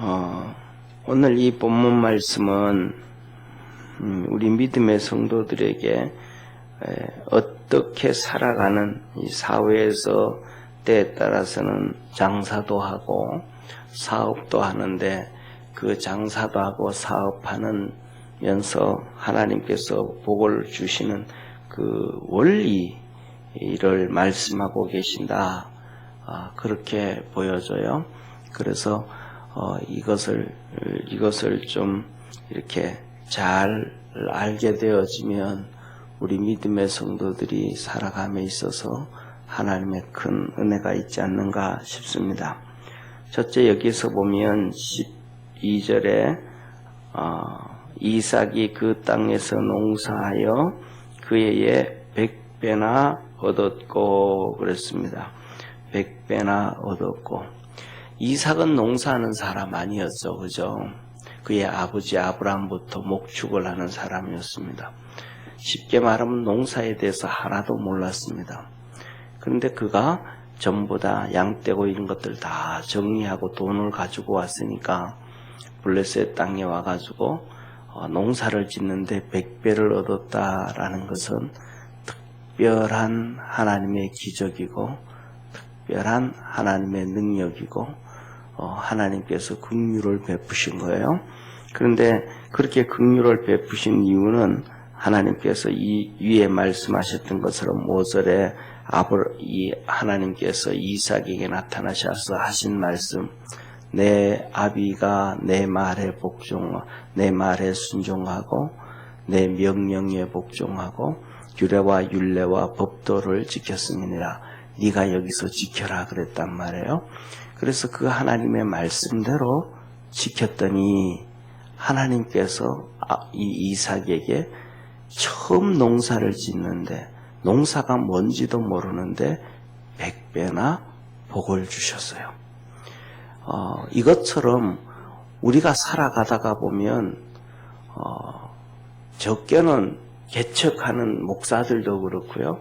어, 오늘 이 본문 말씀은 음, 우리 믿음의 성도들에게 에, 어떻게 살아가는 이 사회에서 때에 따라서는 장사도 하고 사업도 하는데 그 장사도 하고 사업하는 면서 하나님께서 복을 주시는 그 원리를 말씀하고 계신다. 아, 그렇게 보여져요. 그래서 어, 이것을 이것을 좀 이렇게 잘 알게 되어지면 우리 믿음의 성도들이 살아감에 있어서 하나님의 큰 은혜가 있지 않는가 싶습니다. 첫째 여기서 보면 12절에 어, 이삭이 그 땅에서 농사하여 그의 백배나 얻었고 그랬습니다. 백배나 얻었고 이삭은 농사하는 사람 아니었죠, 그죠? 그의 아버지 아브라함부터 목축을 하는 사람이었습니다. 쉽게 말하면 농사에 대해서 하나도 몰랐습니다. 그런데 그가 전부 다 양떼고 이런 것들 다 정리하고 돈을 가지고 왔으니까 블레셋 땅에 와가지고 어, 농사를 짓는데 백배를 얻었다라는 것은 특별한 하나님의 기적이고 특별한 하나님의 능력이고 어, 하나님께서 긍휼을 베푸신 거예요. 그런데 그렇게 긍휼을 베푸신 이유는 하나님께서 이 위에 말씀하셨던 것처럼 모절에 아버 이 하나님께서 이삭에게 나타나셔서 하신 말씀 내 아비가 내 말에 복종 내 말에 순종하고 내 명령에 복종하고 규례와 율례와 법도를 지켰음이니라 네가 여기서 지켜라 그랬단 말이에요. 그래서 그 하나님의 말씀대로 지켰더니 하나님께서 아, 이 이삭에게 처음 농사를 짓는데 농사가 뭔지도 모르는데 백배나 복을 주셨어요. 어, 이것처럼 우리가 살아가다가 보면 어, 적게는 개척하는 목사들도 그렇고요.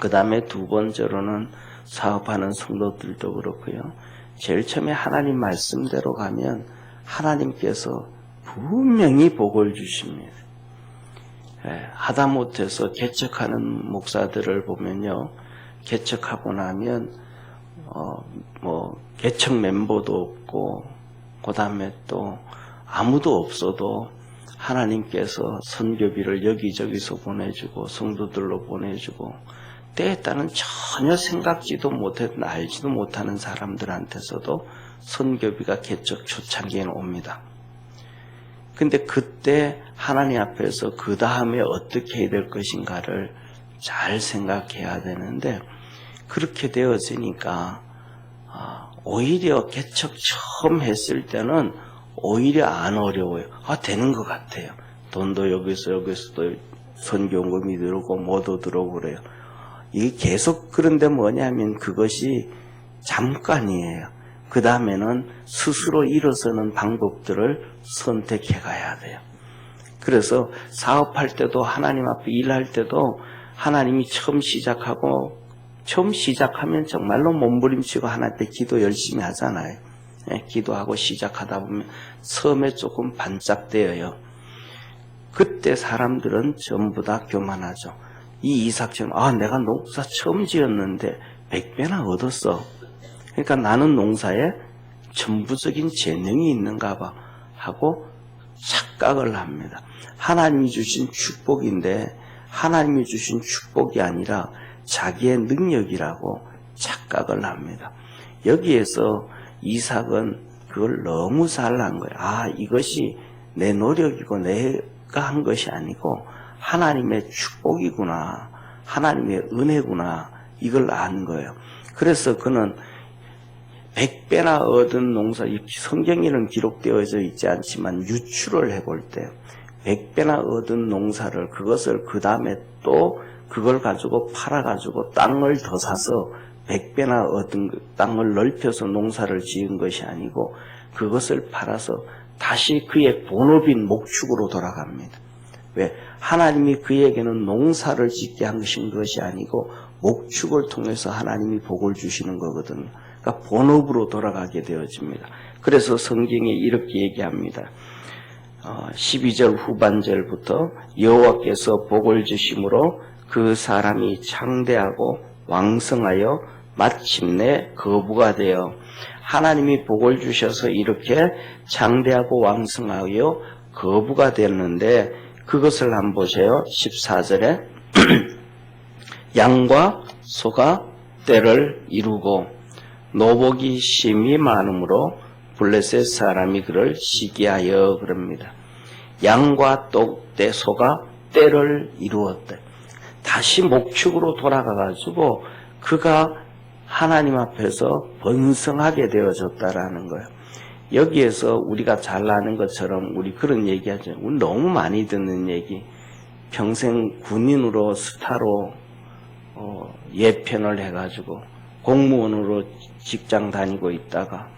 그 다음에 두 번째로는 사업하는 성도들도 그렇고요. 제일 처음에 하나님 말씀대로 가면 하나님께서 분명히 복을 주십니다. 예, 하다 못해서 개척하는 목사들을 보면요. 개척하고 나면 어, 뭐 개척 멤버도 없고 그 다음에 또 아무도 없어도 하나님께서 선교비를 여기저기서 보내주고 성도들로 보내주고 때에 따른 전혀 생각지도 못했 알지도 못하는 사람들한테서도 선교비가 개척 초창기에는 옵니다. 근데 그때 하나님 앞에서 그 다음에 어떻게 해야 될 것인가를 잘 생각해야 되는데 그렇게 되어지니까 아, 오히려 개척 처음 했을 때는 오히려 안 어려워요. 아 되는 것 같아요. 돈도 여기서 여기서도 선교금이 들어오고 뭐도 들어오고 그래요. 이게 계속 그런데 뭐냐면 그것이 잠깐이에요. 그 다음에는 스스로 일어서는 방법들을 선택해 가야 돼요. 그래서 사업할 때도 하나님 앞에 일할 때도 하나님이 처음 시작하고 처음 시작하면 정말로 몸부림치고 하나님 앞에 기도 열심히 하잖아요. 예, 기도하고 시작하다 보면 처음에 조금 반짝대어요. 그때 사람들은 전부 다 교만하죠. 이 이삭처럼 아 내가 농사 처음 지었는데 백배나 얻었어. 그러니까 나는 농사에 전부적인 재능이 있는가 봐 하고 착각을 합니다. 하나님이 주신 축복인데 하나님이 주신 축복이 아니라 자기의 능력이라고 착각을 합니다. 여기에서 이삭은 그걸 너무 잘난 거예요. 아, 이것이 내 노력이고 내가 한 것이 아니고 하나님의 축복이구나. 하나님의 은혜구나. 이걸 안 거예요. 그래서 그는 백배나 얻은 농사, 성경에는 기록되어져 있지 않지만 유출을 해볼 때 백배나 얻은 농사를 그것을 그 다음에 또 그걸 가지고 팔아가지고 땅을 더 사서 백배나 얻은 그 땅을 넓혀서 농사를 지은 것이 아니고 그것을 팔아서 다시 그의 본업인 목축으로 돌아갑니다. 왜? 하나님이 그에게는 농사를 짓게 한 것인 것이 아니고 목축을 통해서 하나님이 복을 주시는 거거든요. 그러니까 본업으로 돌아가게 되어집니다. 그래서 성경에 이렇게 얘기합니다. 어, 12절 후반절부터 여호와께서 복을 주심으로 그 사람이 창대하고 왕성하여 마침내 거부가 되어 하나님이 복을 주셔서 이렇게 창대하고 왕성하여 거부가 됐는데 그것을 한번 보세요. 14절에 양과 소가 때를 이루고 노복이 심히 많으므로 블레셋 사람이 그를 시기하여 그럽니다. 양과 또때 소가 때를 이루었대. 다시 목축으로 돌아가 가지고 그가 하나님 앞에서 번성하게 되어졌다라는 거예요. 여기에서 우리가 잘 아는 것처럼 우리 그런 얘기하죠. 우리 너무 많이 듣는 얘기. 평생 군인으로 스타로 어, 예편을 해가지고 공무원으로 직장 다니고 있다가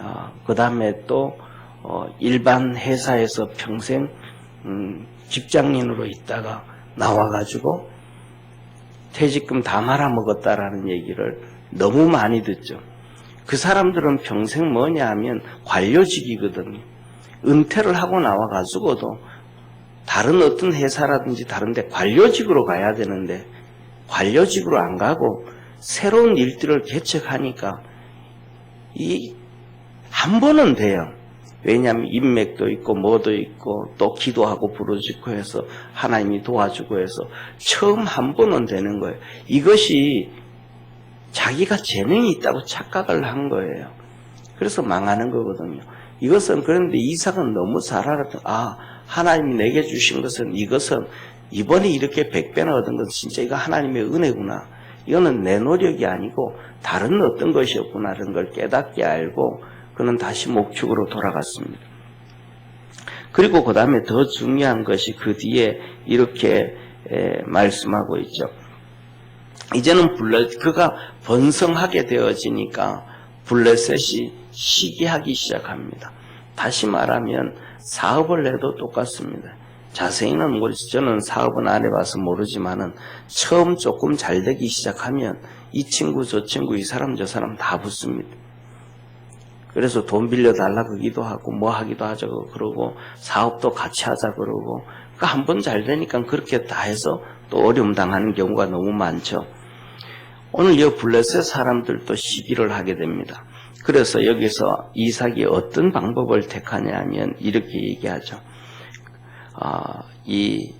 아, 그 다음에 또 어, 일반 회사에서 평생 음, 직장인으로 있다가 나와가지고 퇴직금 다 말아먹었다라는 얘기를 너무 많이 듣죠. 그 사람들은 평생 뭐냐 하면 관료직이거든요. 은퇴를 하고 나와가지고도 다른 어떤 회사라든지 다른데 관료직으로 가야 되는데 관료직으로 안 가고 새로운 일들을 개척하니까 이 한 번은 돼요. 왜냐하면 인맥도 있고 뭐도 있고 또 기도하고 부르짖고 해서 하나님이 도와주고 해서 처음 한 번은 되는 거예요. 이것이 자기가 재능이 있다고 착각을 한 거예요. 그래서 망하는 거거든요. 이것은 그런데 이삭은 너무 잘 알았던 아 하나님이 내게 주신 것은 이것은 이번에 이렇게 백배나 얻은 것은 진짜 이거 하나님의 은혜구나. 이거는 내 노력이 아니고 다른 어떤 것이었구나라는 걸 깨닫게 알고 그는 다시 목축으로 돌아갔습니다. 그리고 그 다음에 더 중요한 것이 그 뒤에 이렇게 에, 말씀하고 있죠. 이제는 블레 그가 번성하게 되어지니까 블레셋이 시기하기 시작합니다. 다시 말하면 사업을 해도 똑같습니다. 자세히는 모르지 저는 사업은 안 해봐서 모르지만은 처음 조금 잘 되기 시작하면 이 친구 저 친구 이 사람 저 사람 다 붙습니다. 그래서 돈 빌려 달라 그기도 하고 뭐 하기도 하자고 그러고 사업도 같이 하자 그러고 그러니까 한 번 잘 되니까 그렇게 다 해서 또 어려움 당하는 경우가 너무 많죠. 오늘 이 블레셋 사람들도 시기를 하게 됩니다. 그래서 여기서 이삭이 어떤 방법을 택하냐 하면 이렇게 얘기하죠. 아, 이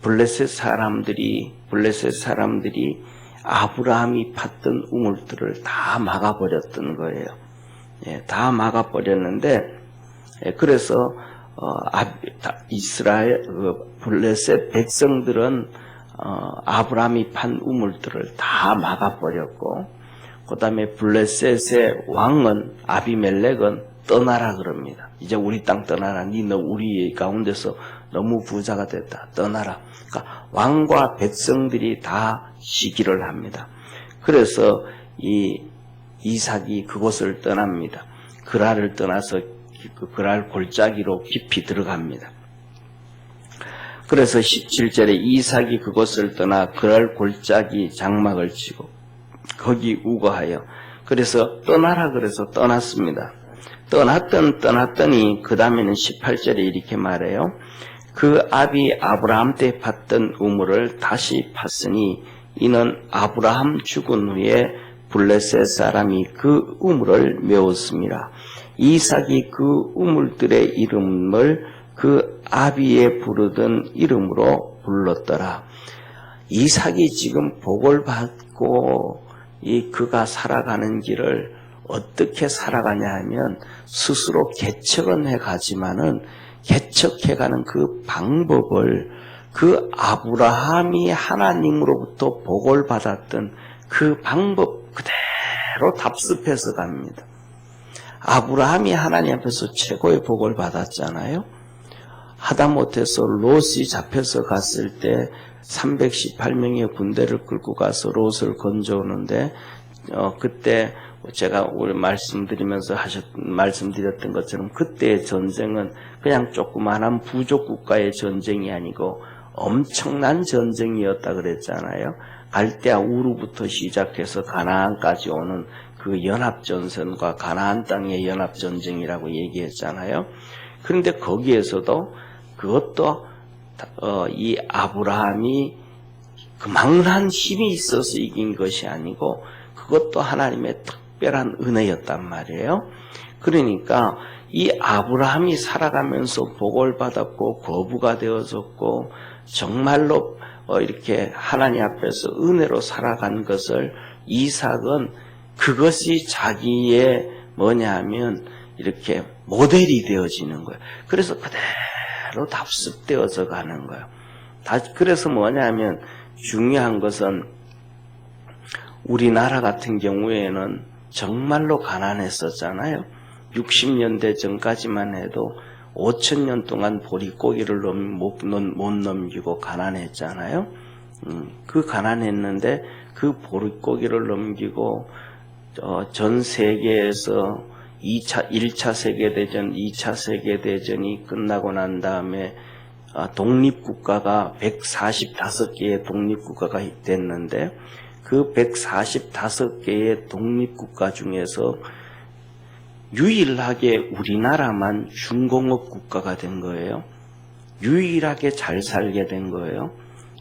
블레셋 사람들이 블레셋 사람들이 아브라함이 팠던 우물들을 다 막아버렸던 거예요. 예, 다 막아버렸는데 예, 그래서 어, 아, 이스라엘 그 블레셋 백성들은 어, 아브라함이 판 우물들을 다 막아버렸고 그 다음에 블레셋의 왕은 아비멜렉은 떠나라 그럽니다. 이제 우리 땅 떠나라. 니너 우리 가운데서 너무 부자가 됐다. 떠나라. 그러니까 왕과 백성들이 다 시기를 합니다. 그래서 이 이삭이 그곳을 떠납니다. 그랄을 떠나서 그 그랄 골짜기로 깊이 들어갑니다. 그래서 17절에 이삭이 그곳을 떠나 그랄 골짜기 장막을 치고 거기 우거하여 그래서 떠나라 그래서 떠났습니다. 떠났던 떠났더니 그 다음에는 18절에 이렇게 말해요. 그 아비 아브라함 때 팠던 우물을 다시 팠으니 이는 아브라함 죽은 후에 블레셋 사람이 그 우물을 메웠습니다. 이삭이 그 우물들의 이름을 그 아비에 부르던 이름으로 불렀더라. 이삭이 지금 복을 받고 이 그가 살아가는 길을 어떻게 살아가냐 하면 스스로 개척은 해 가지만은 개척해 가는 그 방법을 그 아브라함이 하나님으로부터 복을 받았던 그 방법 그대로 답습해서 갑니다. 아브라함이 하나님 앞에서 최고의 복을 받았잖아요. 하다못해서 롯이 잡혀서 갔을 때 318명의 군대를 끌고 가서 롯을 건져오는데 어, 그때 제가 오늘 말씀드리면서 하셨 말씀드렸던 것처럼 그때의 전쟁은 그냥 조그마한 부족 국가의 전쟁이 아니고 엄청난 전쟁이었다 그랬잖아요. 갈대아 우르부터 시작해서 가나안까지 오는 그 연합 전선과 가나안 땅의 연합 전쟁이라고 얘기했잖아요. 그런데 거기에서도 그것도 어, 이 아브라함이 그망한 힘이 있어서 이긴 것이 아니고 그것도 하나님의 특별한 은혜였단 말이에요. 그러니까 이 아브라함이 살아가면서 복을 받았고 거부가 되어졌고 정말로 어, 이렇게 하나님 앞에서 은혜로 살아간 것을 이삭은 그것이 자기의 뭐냐 하면 이렇게 모델이 되어지는 거예요. 그래서 그대로 답습되어져 가는 거예요. 다, 그래서 뭐냐 하면 중요한 것은 우리나라 같은 경우에는 정말로 가난했었잖아요. 60년대 전까지만 해도 5천 년 동안 보릿고기를 넘, 못, 넘, 못 넘기고 가난했잖아요. 음, 그 가난했는데 그 보릿고기를 넘기고 어, 전 세계에서 2차, 1차 세계대전, 2차 세계대전이 끝나고 난 다음에 아, 독립국가가 145개의 독립국가가 됐는데 그 145개의 독립국가 중에서 유일하게 우리나라만 중공업 국가가 된 거예요. 유일하게 잘 살게 된 거예요.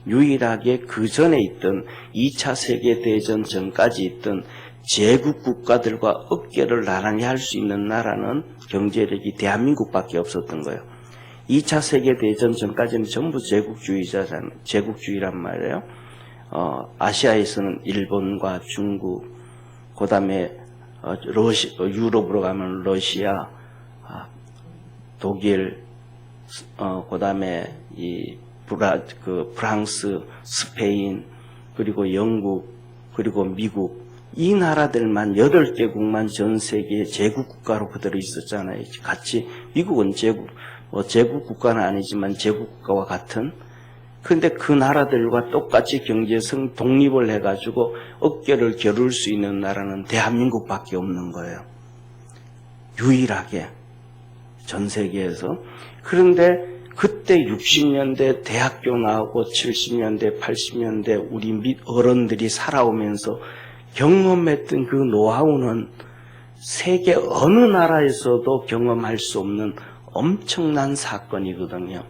유일하게 그 전에 있던 2차 세계대전 전까지 있던 제국 국가들과 어깨를 나란히 할 수 있는 나라는 경제력이 대한민국밖에 없었던 거예요. 2차 세계대전 전까지는 전부 제국주의자잖아요. 제국주의란 말이에요. 어, 아시아에서는 일본과 중국, 그 다음에 어, 러시, 어, 유럽으로 가면 러시아, 아, 독일, 어, 그 다음에 이 브라, 그 프랑스, 스페인, 그리고 영국, 그리고 미국, 이 나라들만 여덟 개국만 전 세계 제국 국가로 그대로 있었잖아요. 같이 미국은 제국 뭐 제국 국가는 아니지만 제국 국가와 같은 그런데 그 나라들과 똑같이 경제성 독립을 해가지고 어깨를 겨룰 수 있는 나라는 대한민국밖에 없는 거예요. 유일하게 전 세계에서 그런데 그때 60년대 대학교 나오고 70년대 80년대 우리 밑 어른들이 살아오면서 경험했던 그 노하우는 세계 어느 나라에서도 경험할 수 없는 엄청난 사건이거든요.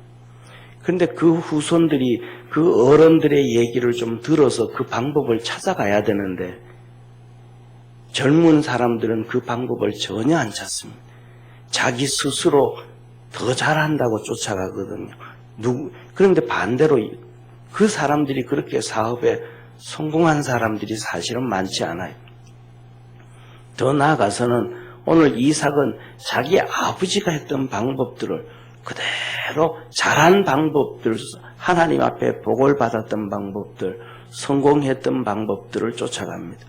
그런데 그 후손들이 그 어른들의 얘기를 좀 들어서 그 방법을 찾아가야 되는데 젊은 사람들은 그 방법을 전혀 안 찾습니다. 자기 스스로 더 잘한다고 쫓아가거든요. 누구, 그런데 반대로 그 사람들이 그렇게 사업에 성공한 사람들이 사실은 많지 않아요. 더 나아가서는 오늘 이삭은 자기 아버지가 했던 방법들을 그대로 잘한 방법들, 하나님 앞에 복을 받았던 방법들, 성공했던 방법들을 쫓아갑니다.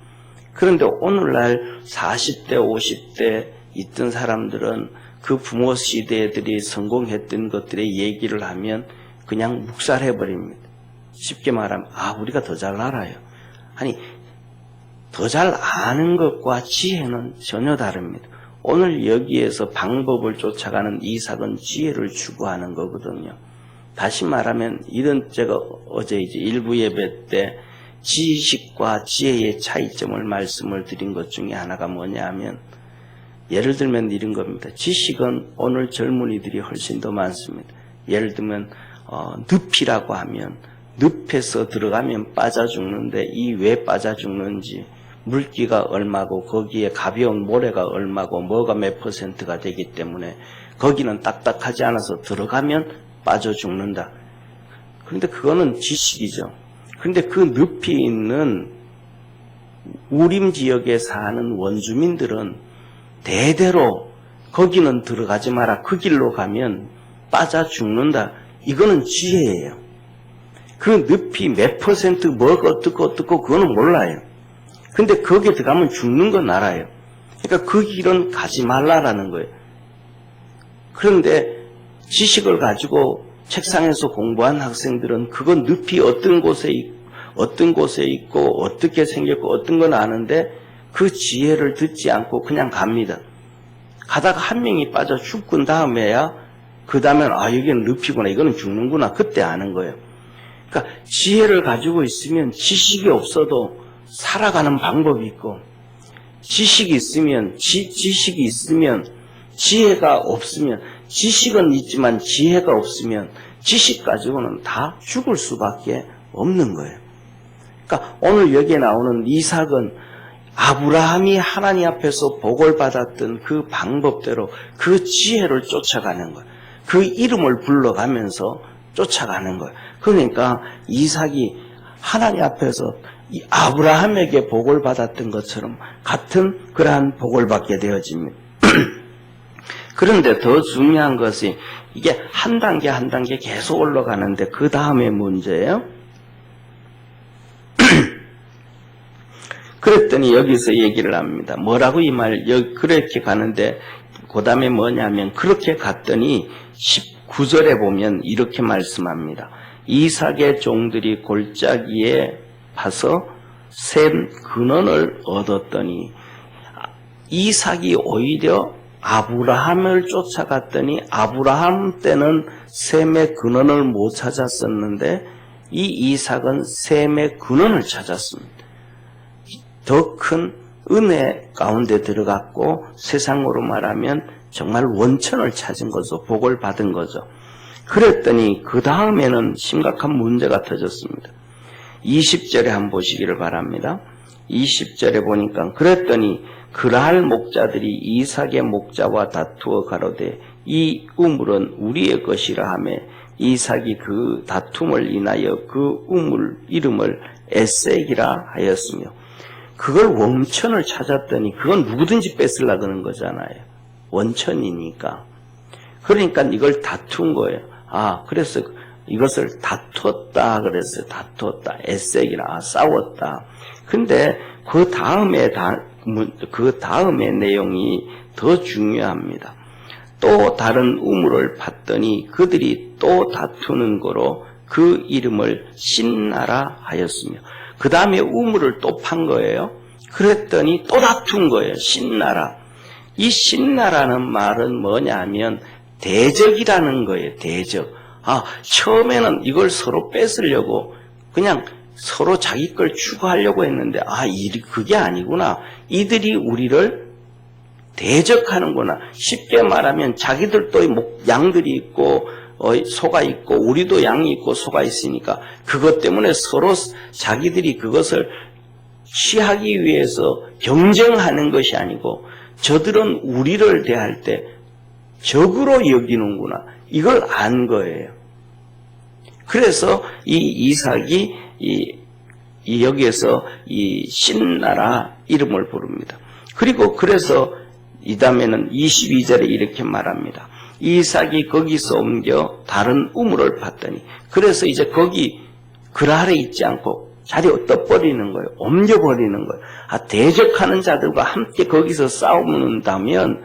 그런데 오늘날 40대, 50대 있던 사람들은 그 부모 시대들이 성공했던 것들의 얘기를 하면 그냥 묵살해버립니다. 쉽게 말하면, 아, 우리가 더 잘 알아요. 아니, 더 잘 아는 것과 지혜는 전혀 다릅니다. 오늘 여기에서 방법을 쫓아가는 이삭은 지혜를 추구하는 거거든요. 다시 말하면 이런 제가 어제 이제 일부 예배 때 지식과 지혜의 차이점을 말씀을 드린 것 중에 하나가 뭐냐 하면 예를 들면 이런 겁니다. 지식은 오늘 젊은이들이 훨씬 더 많습니다. 예를 들면 어, 늪이라고 하면 늪에서 들어가면 빠져 죽는데 이 왜 빠져 죽는지 물기가 얼마고 거기에 가벼운 모래가 얼마고 뭐가 몇 퍼센트가 되기 때문에 거기는 딱딱하지 않아서 들어가면 빠져 죽는다. 그런데 그거는 지식이죠. 그런데 그 늪이 있는 우림 지역에 사는 원주민들은 대대로 거기는 들어가지 마라. 그 길로 가면 빠져 죽는다. 이거는 지혜예요. 그 늪이 몇 퍼센트 뭐가 어떻고 어떻고 그거는 몰라요. 근데 거기에 들어가면 죽는 건 알아요. 그러니까 그 길은 가지 말라라는 거예요. 그런데 지식을 가지고 책상에서 공부한 학생들은 그건 늪이 어떤 곳에 있, 어떤 곳에 있고 어떻게 생겼고 어떤 건 아는데 그 지혜를 듣지 않고 그냥 갑니다. 가다가 한 명이 빠져 죽은 다음에야 그 다음엔 아 여기는 늪이구나 이거는 죽는구나 그때 아는 거예요. 그러니까 지혜를 가지고 있으면 지식이 없어도 살아가는 방법이 있고 지식이 있으면 지, 지식이 있으면 지혜가 없으면 지식은 있지만 지혜가 없으면 지식 가지고는 다 죽을 수밖에 없는 거예요. 그러니까 오늘 여기에 나오는 이삭은 아브라함이 하나님 앞에서 복을 받았던 그 방법대로 그 지혜를 쫓아가는 거예요. 그 이름을 불러가면서 쫓아가는 거예요. 그러니까 이삭이 하나님 앞에서 이 아브라함에게 복을 받았던 것처럼 같은 그러한 복을 받게 되어집니다. 그런데 더 중요한 것이 이게 한 단계 한 단계 계속 올라가는데 그 다음에 문제예요. 그랬더니 여기서 얘기를 합니다. 뭐라고 이 말, 그렇게 가는데, 그 다음에 뭐냐면, 그렇게 갔더니, 19절에 보면 이렇게 말씀합니다. 이삭의 종들이 골짜기에 파서 샘 근원을 얻었더니, 이삭이 오히려 아브라함을 쫓아갔더니, 아브라함 때는 샘의 근원을 못 찾았었는데, 이 이삭은 샘의 근원을 찾았습니다. 더 큰 은혜 가운데 들어갔고 세상으로 말하면 정말 원천을 찾은 거죠. 복을 받은 거죠. 그랬더니 그 다음에는 심각한 문제가 터졌습니다. 20절에 한번 보시기를 바랍니다. 20절에 보니까 그랬더니 그랄 목자들이 이삭의 목자와 다투어 가로되 이 우물은 우리의 것이라 하며 이삭이 그 다툼을 인하여 그 우물 이름을 에색이라 하였으며 그걸 원천을 찾았더니 그건 누구든지 뺏으려 그러는 거잖아요. 원천이니까. 그러니까 이걸 다툰 거예요. 아, 그래서 이것을 다투었다. 그래서 다투었다. 에색이라 아, 싸웠다. 근데 그 다음에 다, 그 다음에 내용이 더 중요합니다. 또 다른 우물을 봤더니 그들이 또 다투는 거로 그 이름을 신나라 하였으며 그 다음에 우물을 또 판 거예요. 그랬더니 또 다툰 거예요. 신나라. 이 신나라는 말은 뭐냐면 대적이라는 거예요. 대적. 아, 처음에는 이걸 서로 뺏으려고 그냥 서로 자기 걸 추구하려고 했는데 아, 이 그게 아니구나. 이들이 우리를 대적하는구나. 쉽게 말하면 자기들도 목, 양들이 있고 어, 소가 있고 우리도 양이 있고 소가 있으니까 그것 때문에 서로 자기들이 그것을 취하기 위해서 경쟁하는 것이 아니고 저들은 우리를 대할 때 적으로 여기는구나. 이걸 안 거예요. 그래서 이 이삭이 이, 이 여기에서 이 신나라 이름을 부릅니다. 그리고 그래서 이 다음에는 22절에 이렇게 말합니다. 이삭이 거기서 옮겨 다른 우물을 봤더니 그래서 이제 거기 그 아래 있지 않고 자리에 떠버리는 거예요. 옮겨버리는 거예요. 아, 대적하는 자들과 함께 거기서 싸우는다면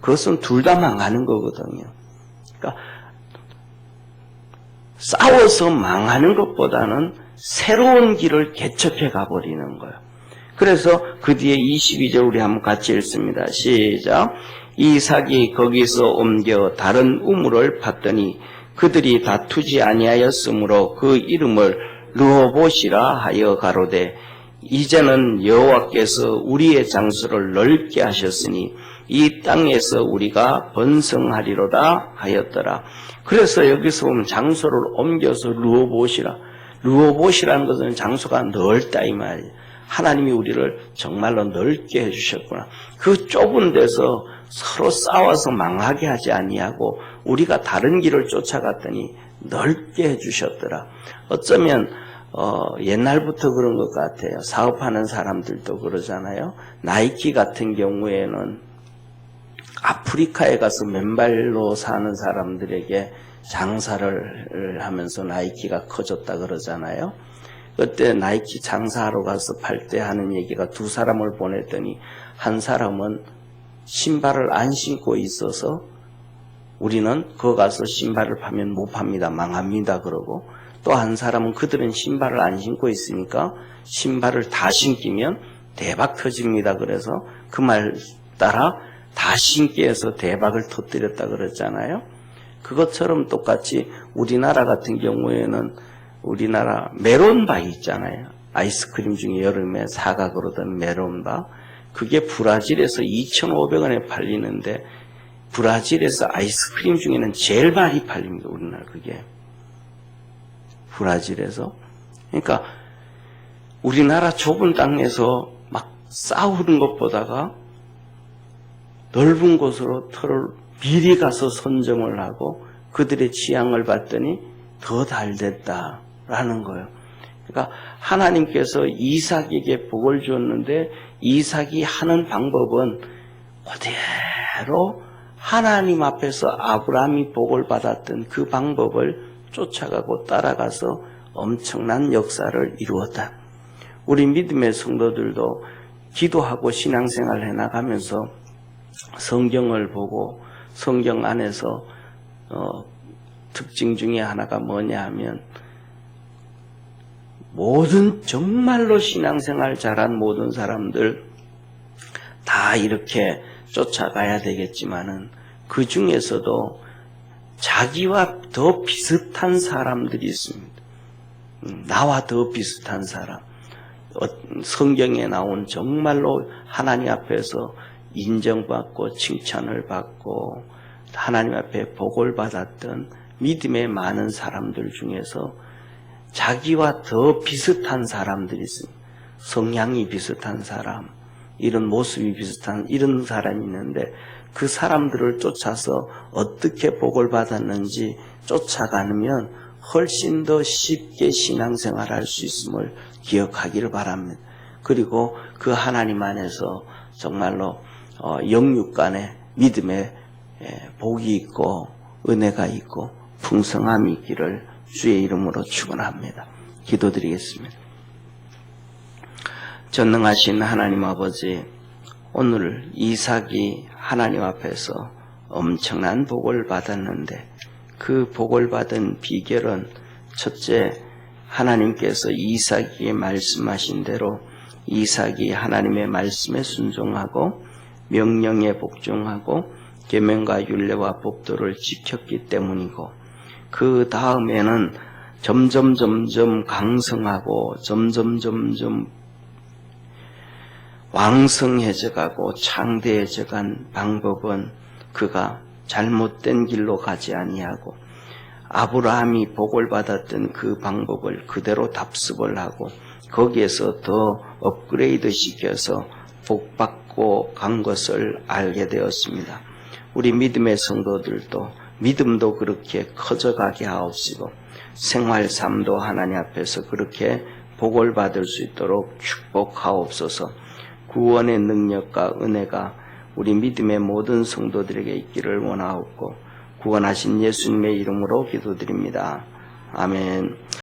그것은 둘 다 망하는 거거든요. 그러니까 싸워서 망하는 것보다는 새로운 길을 개척해 가버리는 거예요. 그래서 그 뒤에 22절 우리 한번 같이 읽습니다. 시작. 이삭이 거기서 옮겨 다른 우물을 봤더니 그들이 다투지 아니하였으므로 그 이름을 르호봇이라 하여 가로되 이제는 여호와께서 우리의 장소를 넓게 하셨으니 이 땅에서 우리가 번성하리로다 하였더라. 그래서 여기서 보면 장소를 옮겨서 르호봇이라 르호봇이라는 것은 장소가 넓다 이 말이에요. 하나님이 우리를 정말로 넓게 해주셨구나. 그 좁은 데서 서로 싸워서 망하게 하지 아니하고 우리가 다른 길을 쫓아갔더니 넓게 해주셨더라. 어쩌면 어, 옛날부터 그런 것 같아요. 사업하는 사람들도 그러잖아요. 나이키 같은 경우에는 아프리카에 가서 맨발로 사는 사람들에게 장사를 하면서 나이키가 커졌다 그러잖아요. 그때 나이키 장사하러 가서 팔 때 하는 얘기가 두 사람을 보냈더니 한 사람은 신발을 안 신고 있어서 우리는 거 가서 신발을 파면 못 팝니다. 망합니다. 그러고 또 한 사람은 그들은 신발을 안 신고 있으니까 신발을 다 신기면 대박 터집니다. 그래서 그 말 따라 다 신기 해서 대박을 터뜨렸다 그랬잖아요. 그것처럼 똑같이 우리나라 같은 경우에는 우리나라 메론바 있잖아요. 아이스크림 중에 여름에 사각으로 된 메론바. 그게 브라질에서 2,500원에 팔리는데 브라질에서 아이스크림 중에는 제일 많이 팔립니다. 우리나라 그게. 브라질에서. 그러니까 우리나라 좁은 땅에서 막 싸우는 것보다가 넓은 곳으로 털을 미리 가서 선점을 하고 그들의 취향을 봤더니 더 달됐다 라는 거예요. 그러니까 하나님께서 이삭에게 복을 주었는데 이삭이 하는 방법은 그대로 하나님 앞에서 아브라함이 복을 받았던 그 방법을 쫓아가고 따라가서 엄청난 역사를 이루었다. 우리 믿음의 성도들도 기도하고 신앙생활 해나가면서 성경을 보고 성경 안에서 어, 특징 중에 하나가 뭐냐 하면 모든 정말로 신앙생활 잘한 모든 사람들 다 이렇게 쫓아가야 되겠지만은 그 중에서도 자기와 더 비슷한 사람들이 있습니다. 음, 나와 더 비슷한 사람. 어, 성경에 나온 정말로 하나님 앞에서 인정받고 칭찬을 받고 하나님 앞에 복을 받았던 믿음의 많은 사람들 중에서 자기와 더 비슷한 사람들이 있습니다. 성향이 비슷한 사람, 이런 모습이 비슷한 이런 사람이 있는데 그 사람들을 쫓아서 어떻게 복을 받았는지 쫓아가면 훨씬 더 쉽게 신앙생활 할 수 있음을 기억하기를 바랍니다. 그리고 그 하나님 안에서 정말로 어, 영육 간에 믿음의 예, 복이 있고 은혜가 있고 풍성함이 있기를 주의 이름으로 축원합니다. 기도드리겠습니다. 전능하신 하나님 아버지 오늘 이삭이 하나님 앞에서 엄청난 복을 받았는데 그 복을 받은 비결은 첫째 하나님께서 이삭에게 말씀하신 대로 이삭이 하나님의 말씀에 순종하고 명령에 복종하고 계명과 율례와 법도를 지켰기 때문이고 그 다음에는 점점 점점 강성하고 점점 점점 왕성해져 가고 창대해져 간 방법은 그가 잘못된 길로 가지 아니하고 아브라함이 복을 받았던 그 방법을 그대로 답습을 하고 거기에서 더 업그레이드 시켜서 복 받고 간 것을 알게 되었습니다. 우리 믿음의 성도들도 믿음도 그렇게 커져가게 하옵시고 생활 삶도 하나님 앞에서 그렇게 복을 받을 수 있도록 축복하옵소서. 구원의 능력과 은혜가 우리 믿음의 모든 성도들에게 있기를 원하옵고 구원하신 예수님의 이름으로 기도드립니다. 아멘.